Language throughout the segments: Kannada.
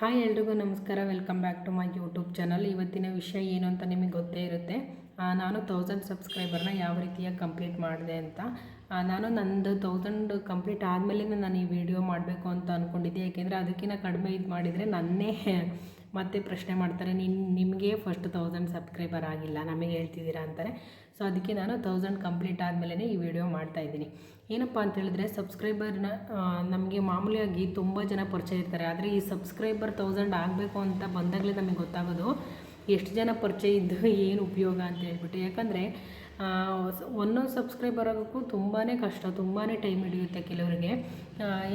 ಹಾಯ್ ಎಲ್ರಿಗೂ ನಮಸ್ಕಾರ welcome back to my YouTube channel ಇವತ್ತಿನ ವಿಷಯ ಏನು ಅಂತ ನಿಮಗೆ ಗೊತ್ತೇ ಇರುತ್ತೆ. ನಾನು ತೌಸಂಡ್ ಸಬ್ಸ್ಕ್ರೈಬರ್ನ ಯಾವ ರೀತಿಯಾಗಿ ಕಂಪ್ಲೀಟ್ ಮಾಡಿದೆ ಅಂತ. ನಾನು ನಂದು ತೌಸಂಡ್ ಕಂಪ್ಲೀಟ್ ಆದಮೇಲೆ ನಾನು ಈ ವಿಡಿಯೋ ಮಾಡಬೇಕು ಅಂತ ಅಂದ್ಕೊಂಡಿದ್ದೆ ಯಾಕೆಂದರೆ ಅದಕ್ಕಿಂತ ಕಡಿಮೆ ಇದು ಮಾಡಿದರೆ ನನ್ನೇ ಮತ್ತೆ ಪ್ರಶ್ನೆ ಮಾಡ್ತಾರೆ, ನಿನ್ ನಿಮಗೆ ಫಸ್ಟ್ ತೌಸಂಡ್ ಸಬ್ಸ್ಕ್ರೈಬರ್ ಆಗಿಲ್ಲ, ನಮಗೆ ಹೇಳ್ತಿದ್ದೀರಾ? ಅಂತಾರೆ. ಸೊ ಅದಕ್ಕೆ ನಾನು ತೌಸಂಡ್ ಕಂಪ್ಲೀಟ್ ಆದಮೇಲೆ ಈ ವಿಡಿಯೋ ಮಾಡ್ತಾ ಇದ್ದೀನಿ. ಏನಪ್ಪ ಅಂತ ಹೇಳಿದ್ರೆ ಸಬ್ಸ್ಕ್ರೈಬರ್ನ ನಮಗೆ ಮಾಮೂಲಿಯಾಗಿ ತುಂಬ ಜನ ಪರಿಚಯ ಇರ್ತಾರೆ. ಆದರೆ ಈ ಸಬ್ಸ್ಕ್ರೈಬರ್ ತೌಸಂಡ್ ಆಗಬೇಕು ಅಂತ ಬಂದಾಗಲೇ ನಮಗೆ ಗೊತ್ತಾಗೋದು, ಎಷ್ಟು ಜನ ಪರಿಚಯ ಇದ್ದು, ಏನು ಉಪಯೋಗ ಅಂತ ಹೇಳ್ಬಿಟ್ಟು. ಯಾಕಂದರೆ ಒಂದೊಂದು ಸಬ್ಸ್ಕ್ರೈಬರ್ ಆಗೋಕ್ಕೂ ತುಂಬಾ ಕಷ್ಟ ತುಂಬಾ ಟೈಮ್ ಹಿಡಿಯುತ್ತೆ ಕೆಲವರಿಗೆ.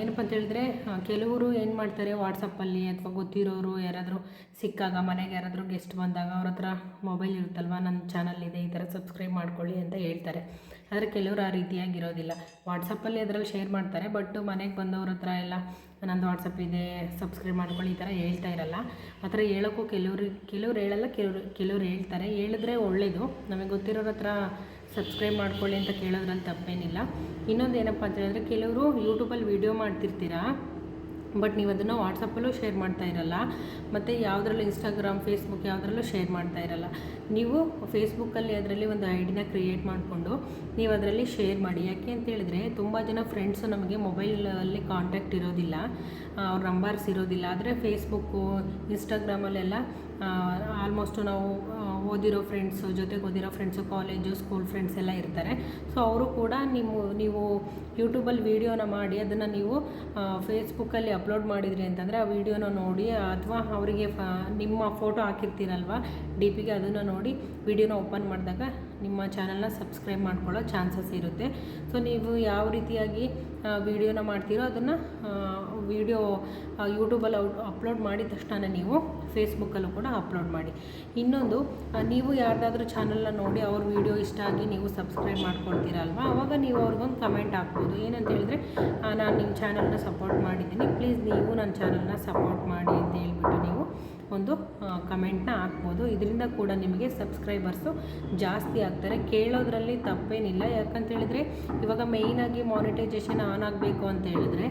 ಏನಪ್ಪ ಅಂತ ಹೇಳಿದ್ರೆ ಕೆಲವರು ಏನು ಮಾಡ್ತಾರೆ ವಾಟ್ಸಪ್ಪಲ್ಲಿ ಅಥವಾ ಗೊತ್ತಿರೋರು ಯಾರಾದರೂ ಸಿಕ್ಕಾಗ, ಮನೆಗೆ ಯಾರಾದರೂ ಗೆಸ್ಟ್ ಬಂದಾಗ ಅವ್ರ ಹತ್ರ ಮೊಬೈಲ್ ಇರುತ್ತಲ್ವ ನನ್ನ ಚಾನಲ್ ಇದೆ, ಈ ಥರ ಸಬ್ಸ್ಕ್ರೈಬ್ ಮಾಡ್ಕೊಳ್ಳಿ ಅಂತ ಹೇಳ್ತಾರೆ. ಆದರೆ ಕೆಲವರು ಆ ರೀತಿಯಾಗಿರೋದಿಲ್ಲ. ವಾಟ್ಸಪ್ಪಲ್ಲಿ ಅದರಲ್ಲಿ ಶೇರ್ ಮಾಡ್ತಾರೆ ಬಟ್ ಮನೆಗೆ ಬಂದವ್ರ ಹತ್ರ ಎಲ್ಲ ನಂದು ವಾಟ್ಸಪ್ ಇದೆ ಸಬ್ಸ್ಕ್ರೈಬ್ ಮಾಡ್ಕೊಳ್ಳಿ ಈ ಥರ ಹೇಳ್ತಾ ಇರಲ್ಲ. ಆ ಥರ ಹೇಳೋಕ್ಕೂ ಕೆಲವರು, ಕೆಲವ್ರು ಹೇಳಲ್ಲ, ಕೆಲವರು, ಕೆಲವ್ರು ಹೇಳ್ತಾರೆ. ಹೇಳಿದ್ರೆ ಒಳ್ಳೆಯದು ನಮಗೆ ಗೊತ್ತಿರೋರ ಹತ್ರ ಸಬ್ಸ್ಕ್ರೈಬ್ ಮಾಡ್ಕೊಳ್ಳಿ ಅಂತ ಕೇಳೋದ್ರಲ್ಲಿ ತಪ್ಪೇನಿಲ್ಲ. ಇನ್ನೊಂದು ಏನಪ್ಪ ಅಂತ ಹೇಳಿದ್ರೆ, ಕೆಲವರು ಯೂಟ್ಯೂಬಲ್ಲಿ ವೀಡಿಯೋ ಮಾಡ್ತಿರ್ತೀರಾ? ಬಟ್ ನೀವು ಅದನ್ನು ವಾಟ್ಸಪ್ಪಲ್ಲೂ ಶೇರ್ ಮಾಡ್ತಾ ಇರಲ್ಲ. ಮತ್ತು ಯಾವುದ್ರಲ್ಲೂ ಇನ್ಸ್ಟಾಗ್ರಾಮ್ ಫೇಸ್ಬುಕ್ ಯಾವುದರಲ್ಲೂ ಶೇರ್ ಮಾಡ್ತಾ ಇರಲ್ಲ. ನೀವು ಫೇಸ್ಬುಕ್ಕಲ್ಲಿ ಅದರಲ್ಲಿ ಒಂದು ಐಡಿನ ಕ್ರಿಯೇಟ್ ಮಾಡಿಕೊಂಡು ನೀವು ಅದರಲ್ಲಿ ಶೇರ್ ಮಾಡಿ. ಯಾಕೆ ಅಂತ ಹೇಳಿದ್ರೆ ತುಂಬ ಜನ ಫ್ರೆಂಡ್ಸು ನಮಗೆ ಮೊಬೈಲಲ್ಲಿ ಕಾಂಟ್ಯಾಕ್ಟ್ ಇರೋದಿಲ್ಲ. ಅವ್ರ ನಂಬರ್ಸ್ ಇರೋದಿಲ್ಲ. ಆದರೆ ಫೇಸ್ಬುಕ್ಕು ಇನ್ಸ್ಟಾಗ್ರಾಮಲ್ಲೆಲ್ಲ ಆಲ್ಮೋಸ್ಟು ನಾವು ಓದಿರೋ ಫ್ರೆಂಡ್ಸು ಜೊತೆಗೆ ಓದಿರೋ ಫ್ರೆಂಡ್ಸು ಕಾಲೇಜು ಸ್ಕೂಲ್ ಫ್ರೆಂಡ್ಸ್ ಎಲ್ಲ ಇರ್ತಾರೆ. ಸೊ ಅವರು ಕೂಡ ನೀವು ನೀವು ಯೂಟ್ಯೂಬಲ್ಲಿ ವೀಡಿಯೋನ ಮಾಡಿ ಅದನ್ನು ನೀವು ಫೇಸ್ಬುಕ್ಕಲ್ಲಿ ಅಪ್ಲೋಡ್ ಮಾಡಿದ್ರಿ ಅಂತಂದರೆ ಆ ವಿಡಿಯೋನ ನೋಡಿ, ಅಥವಾ ಅವರಿಗೆ ಫ, ನಿಮ್ಮ ಫೋಟೋ ಹಾಕಿರ್ತೀರಲ್ವ ಡಿ ಪಿಗೆ ಅದನ್ನು ನೋಡಿ ವಿಡಿಯೋನ ಓಪನ್ ಮಾಡಿದಾಗ ನಿಮ್ಮ ಚಾನಲ್ನ ಸಬ್ಸ್ಕ್ರೈಬ್ ಮಾಡ್ಕೊಳ್ಳೋ ಚಾನ್ಸಸ್ ಇರುತ್ತೆ. ಸೊ, ನೀವು ಯಾವ ರೀತಿಯಾಗಿ ವಿಡಿಯೋನ ಮಾಡ್ತೀರೋ ಅದನ್ನು ವಿಡಿಯೋ ಯೂಟ್ಯೂಬಲ್ಲಿ ಅಪ್ಲೋಡ್ ಮಾಡಿದ ತಕ್ಷಣ ನೀವು ಫೇಸ್ಬುಕ್ಕಲ್ಲೂ ಕೂಡ ಅಪ್ಲೋಡ್ ಮಾಡಿ. ಇನ್ನೊಂದು ನೀವು ಯಾರ್ದಾದ್ರೂ ಚಾನಲ್ನ ನೋಡಿ ಅವ್ರ ವಿಡಿಯೋ ಇಷ್ಟ ಆಗಿ ನೀವು ಸಬ್ಸ್ಕ್ರೈಬ್ ಮಾಡ್ಕೊಳ್ತೀರಲ್ವಾ ಅವಾಗ ನೀವು ಅವ್ರಿಗೊಂದು ಕಮೆಂಟ್ ಹಾಕ್ಬೋದು. ಏನಂತ ಹೇಳಿದ್ರೆ ನಾನು ನಿಮ್ಮ ಚಾನಲ್ನ ಸಪೋರ್ಟ್ ಮಾಡಿದ್ದೀನಿ. ಪ್ಲೀಸ್ ನೀವು ನನ್ನ ಚಾನಲ್ನ ಸಪೋರ್ಟ್ ಮಾಡಿ ಅಂತ ಹೇಳ್ಬಿಟ್ಟು ನೀವು ಒಂದು ಕಮೆಂಟ್ನ ಹಾಕ್ಬೋದು. ಇದರಿಂದ ಕೂಡ ನಿಮಗೆ ಸಬ್ಸ್ಕ್ರೈಬರ್ಸು ಜಾಸ್ತಿ ಆಗ್ತಾರೆ. ಕೇಳೋದ್ರಲ್ಲಿ ತಪ್ಪೇನಿಲ್ಲ. ಯಾಕಂತ ಹೇಳಿದ್ರೆ ಇವಾಗ ಮೇಯ್ನಾಗಿ ಮಾನಿಟೈಸೇಷನ್ ಆನ್ ಆಗಬೇಕು ಅಂತ ಹೇಳಿದ್ರೆ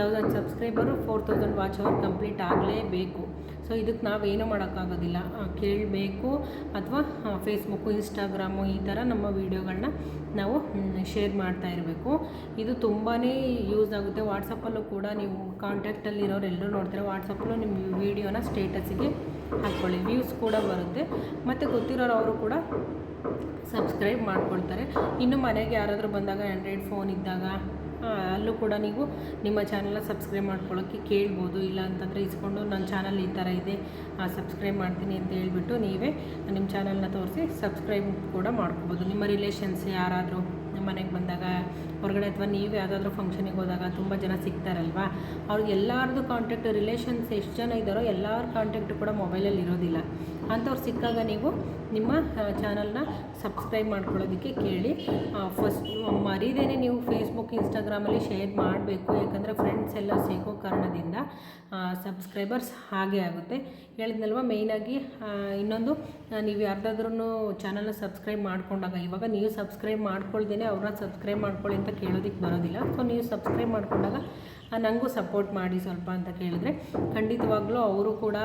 thousand subscriber four thousand watch hour complete ಆಗಲೇಬೇಕು. ಸೊ ಇದಕ್ಕೆ ನಾವೇನು ಮಾಡೋಕ್ಕಾಗೋದಿಲ್ಲ. ಕೇಳಬೇಕು ಅಥವಾ ಫೇಸ್ಬುಕ್ಕು ಇನ್ಸ್ಟಾಗ್ರಾಮು ಈ ಥರ ನಮ್ಮ ವೀಡಿಯೋಗಳನ್ನ ನಾವು ಶೇರ್ ಮಾಡ್ತಾ ಇರಬೇಕು. ಇದು ತುಂಬಾ ಯೂಸ್ ಆಗುತ್ತೆ. ವಾಟ್ಸಪ್ಪಲ್ಲೂ ಕೂಡ ನೀವು ಕಾಂಟ್ಯಾಕ್ಟಲ್ಲಿರೋರು ಎಲ್ಲರೂ ನೋಡ್ತಾರೆ. ವಾಟ್ಸಪ್ಪಲ್ಲೂ ನಿಮ್ಮ ವೀಡಿಯೋನ ಸ್ಟೇಟಸ್ಗೆ ಹಾಕ್ಕೊಳ್ಳಿ ವ್ಯೂಸ್ ಕೂಡ ಬರುತ್ತೆ. ಮತ್ತು ಗೊತ್ತಿರೋರು ಅವರು ಕೂಡ ಸಬ್ಸ್ಕ್ರೈಬ್ ಮಾಡ್ಕೊಳ್ತಾರೆ. ಇನ್ನು ಮನೆಗೆ ಯಾರಾದರೂ ಬಂದಾಗ ಆ್ಯಂಡ್ರಾಯ್ಡ್ ಫೋನ್ ಇದ್ದಾಗ ಅಲ್ಲೂ ಕೂಡ ನೀವು ನಿಮ್ಮ ಚಾನಲ್ನ ಸಬ್ಸ್ಕ್ರೈಬ್ ಮಾಡ್ಕೊಳ್ಳೋಕ್ಕೆ ಕೇಳ್ಬೋದು, ಇಲ್ಲ ಅಂತಂದರೆ ಇಸ್ಕೊಂಡು ನನ್ನ ಚಾನಲ್ ಈ ಥರ ಇದೆ ಸಬ್ಸ್ಕ್ರೈಬ್ ಮಾಡ್ತೀನಿ ಅಂತ ಹೇಳ್ಬಿಟ್ಟು ನೀವೇ ನಿಮ್ಮ ಚಾನಲ್ನ ತೋರಿಸಿ ಸಬ್ಸ್ಕ್ರೈಬ್ ಕೂಡ ಮಾಡ್ಕೋಬೋದು. ನಿಮ್ಮ ರಿಲೇಷನ್ಸ್ ಯಾರಾದರೂ ಮನೆಗೆ ಬಂದಾಗ, ಹೊರಗಡೆ ಅಥವಾ ನೀವು ಯಾವುದಾದ್ರೂ ಫಂಕ್ಷನಿಗೆ ಹೋದಾಗ ತುಂಬ ಜನ ಸಿಗ್ತಾರಲ್ವಾ? ಅವ್ರಿಗೆ ಎಲ್ಲರದ್ದು ಕಾಂಟ್ಯಾಕ್ಟ್ ರಿಲೇಷನ್ಸ್ ಎಷ್ಟು ಜನ ಇದ್ದಾರೋ ಎಲ್ಲರ ಕಾಂಟ್ಯಾಕ್ಟ್ ಕೂಡ ಮೊಬೈಲಲ್ಲಿ ಇರೋದಿಲ್ಲ. ಅಂಥವ್ರು ಸಿಕ್ಕಾಗ ನೀವು ನಿಮ್ಮ ಚಾನಲ್ನ ಸಬ್ಸ್ಕ್ರೈಬ್ ಮಾಡ್ಕೊಳ್ಳೋದಕ್ಕೆ ಕೇಳಿ. ಫಸ್ಟ್ ಮರೀದೇನೆ ನೀವು ಫೇಸ್ಬುಕ್ ಇನ್ಸ್ಟಾಗ್ರಾಮಲ್ಲಿ ಶೇರ್ ಮಾಡಬೇಕು. ಯಾಕಂದರೆ ಫ್ರೆಂಡ್ಸ್ ಎಲ್ಲ ಸಿಗೋ ಕಾರಣದಿಂದ ಸಬ್ಸ್ಕ್ರೈಬರ್ಸ್ ಹಾಗೆ ಆಗುತ್ತೆ. ಹೇಳಿದ್ನಲ್ವ ಮೇಯ್ನಾಗಿ ಇನ್ನೊಂದು ನೀವು ಯಾರ್ದಾದ್ರೂ ಚಾನಲ್ನ ಸಬ್ಸ್ಕ್ರೈಬ್ ಮಾಡ್ಕೊಂಡಾಗ, ಇವಾಗ ನೀವು ಸಬ್ಸ್ಕ್ರೈಬ್ ಮಾಡ್ಕೊಳ್ದೇನೆ ಅವ್ರನ್ನ ಸಬ್ಸ್ಕ್ರೈಬ್ ಮಾಡ್ಕೊಳ್ಳಿ ಅಂತ ಕೇಳೋದಕ್ಕೆ ಬರೋದಿಲ್ಲ. ಸೊ ನೀವು ಸಬ್ಸ್ಕ್ರೈಬ್ ಮಾಡಿಕೊಂಡಾಗ ನನಗೂ ಸಪೋರ್ಟ್ ಮಾಡಿ ಸ್ವಲ್ಪ ಅಂತ ಕೇಳಿದ್ರೆ, ಖಂಡಿತವಾಗ್ಲೂ ಅವರು ಕೂಡ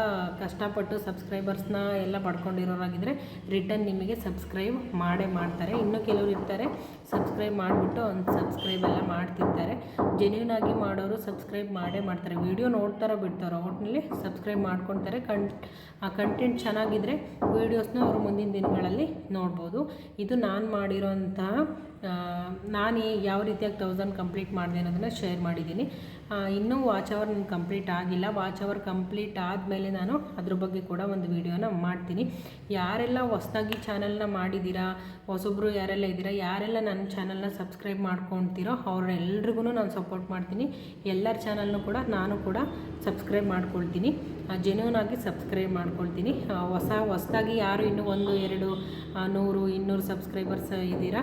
ಕಷ್ಟಪಟ್ಟು ಸಬ್ಸ್ಕ್ರೈಬರ್ಸ್ನ ಎಲ್ಲ ಪಡ್ಕೊಂಡಿರೋರಾಗಿದ್ದರೆ ರಿಟರ್ನ್ ನಿಮಗೆ ಸಬ್ಸ್ಕ್ರೈಬ್ ಮಾಡೇ ಮಾಡ್ತಾರೆ. ಇನ್ನು ಕೆಲವರು ಇರ್ತಾರೆ ಸಬ್ಸ್ಕ್ರೈಬ್ ಮಾಡಿಬಿಟ್ಟು ಒಂದು ಸಬ್ಸ್ಕ್ರೈಬ್ ಎಲ್ಲ ಜೆನ್ಯೂನ್ ಆಗಿ ಮಾಡೋರು ಸಬ್ಸ್ಕ್ರೈಬ್ ಮಾಡೇ ಮಾಡ್ತಾರೆ. ವಿಡಿಯೋ ನೋಡ್ತಾರೋ ಬಿಡ್ತಾರೋ ಒಟ್ಟಿನಲ್ಲಿ ಸಬ್ಸ್ಕ್ರೈಬ್ ಮಾಡ್ಕೊಳ್ತಾರೆ ಕಂ ಆ ಕಂಟೆಂಟ್ ಚೆನ್ನಾಗಿದ್ದರೆ ವೀಡಿಯೋಸ್ನ ಅವರು ಮುಂದಿನ ದಿನಗಳಲ್ಲಿ ನೋಡ್ಬೋದು. ಇದು ನಾನು ಮಾಡಿರೋಂತಹ ನಾನು ಯಾವ ರೀತಿಯಾಗಿ ತೌಸಂಡ್ ಕಂಪ್ಲೀಟ್ ಮಾಡಿದೆ ಅನ್ನೋದನ್ನು ಶೇರ್ ಮಾಡಿದ್ದೀನಿ. ಇನ್ನೂ ವಾಚ್ ಅವರ್ ನನ್ನ ಕಂಪ್ಲೀಟ್ ಆಗಿಲ್ಲ. ವಾಚ್ ಅವರ್ ಕಂಪ್ಲೀಟ್ ಆದಮೇಲೆ ನಾನು ಅದ್ರ ಬಗ್ಗೆ ಕೂಡ ಒಂದು ವಿಡಿಯೋನ ಮಾಡ್ತೀನಿ. ಯಾರೆಲ್ಲ ಹೊಸದಾಗಿ ಚಾನಲ್ನ ಮಾಡಿದ್ದೀರಾ ಹೊಸೊಬ್ಬರು ಯಾರೆಲ್ಲ ಇದ್ದೀರಾ, ಯಾರೆಲ್ಲ ನನ್ನ ಚಾನಲ್ನ ಸಬ್ಸ್ಕ್ರೈಬ್ ಮಾಡ್ಕೊಳ್ತೀರೋ ಅವರೆಲ್ರಿಗೂ ನಾನು ಸಪೋರ್ಟ್ ಮಾಡ್ತೀನಿ. ಎಲ್ಲರ ಚಾನಲ್ನು ಕೂಡ ನಾನು ಕೂಡ ಸಬ್ಸ್ಕ್ರೈಬ್ ಮಾಡ್ಕೊಳ್ತೀನಿ. ಜೆನ್ಯೂನ್ ಆಗಿ ಸಬ್ಸ್ಕ್ರೈಬ್ ಮಾಡ್ಕೊಳ್ತೀನಿ. ಹೊಸ, ಹೊಸದಾಗಿ ಯಾರು ಇನ್ನೂ ಒಂದು, ಎರಡು ನೂರು, ಇನ್ನೂರು ಸಬ್ಸ್ಕ್ರೈಬರ್ಸ್ ಇದ್ದೀರಾ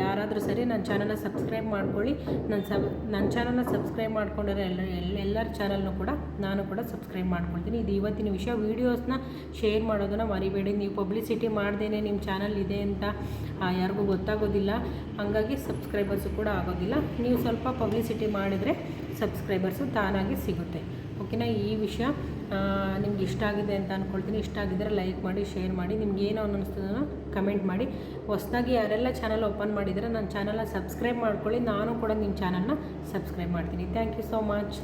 ಯಾರಾದರೂ ಸರಿ ನನ್ನ ಚಾನಲ್ನ ಸಬ್ಸ್ಕ್ರೈಬ್ ಮಾಡ್ಕೊಳ್ಳಿ. ನನ್ನ ಸಬ್ ನನ್ನ ಚಾನಲ್ನ ಸಬ್ಸ್ಕ್ರೈಬ್ ಮಾಡ್ಕೊಂಡಿರೋ ಎಲ್ಲ ಎಲ್ಲ ಎಲ್ಲರ ಚಾನಲ್ನು ಕೂಡ ನಾನು ಕೂಡ ಸಬ್ಸ್ಕ್ರೈಬ್ ಮಾಡ್ಕೊಳ್ತೀನಿ. ಇದು ಇವತ್ತಿನ ವಿಷಯ. ವೀಡಿಯೋಸ್ನ ಶೇರ್ ಮಾಡೋದನ್ನು ಮರಿಬೇಡಿ. ನೀವು ಪಬ್ಲಿಸಿಟಿ ಮಾಡ್ದೇನೆ ನಿಮ್ಮ ಚಾನಲ್ ಇದೆ ಅಂತ ಯಾರಿಗೂ ಗೊತ್ತಾಗೋದಿಲ್ಲ. ಹಾಗಾಗಿ ಸಬ್ಸ್ಕ್ರೈಬರ್ಸು ಕೂಡ ಆಗೋದಿಲ್ಲ. ನೀವು ಸ್ವಲ್ಪ ಪಬ್ಲಿಸಿಟಿ ಮಾಡಿದರೆ ಸಬ್ಸ್ಕ್ರೈಬರ್ಸು ತಾನಾಗಿ ಸಿಗುತ್ತೆ. ಓಕೆನಾ ಈ ವಿಷಯ ನಿಮ್ಗೆ ಇಷ್ಟ ಆಗಿದೆ ಅಂತ ಅಂದ್ಕೊಳ್ತೀನಿ ಇಷ್ಟ ಆಗಿದ್ದರೆ ಲೈಕ್ ಮಾಡಿ ಶೇರ್ ಮಾಡಿ. ನಿಮ್ಗೆ ಏನು ಅನ್ನಿಸ್ತದೋ ಕಮೆಂಟ್ ಮಾಡಿ. ಹೊಸದಾಗಿ ಯಾರೆಲ್ಲ ಚಾನಲ್ ಓಪನ್ ಮಾಡಿದರೆ ನನ್ನ ಚಾನಲ್ನ ಸಬ್ಸ್ಕ್ರೈಬ್ ಮಾಡ್ಕೊಳ್ಳಿ. ನಾನು ಕೂಡ ನಿಮ್ಮ ಚಾನಲ್ನ ಸಬ್ಸ್ಕ್ರೈಬ್ ಮಾಡ್ತೀನಿ. Thank you so much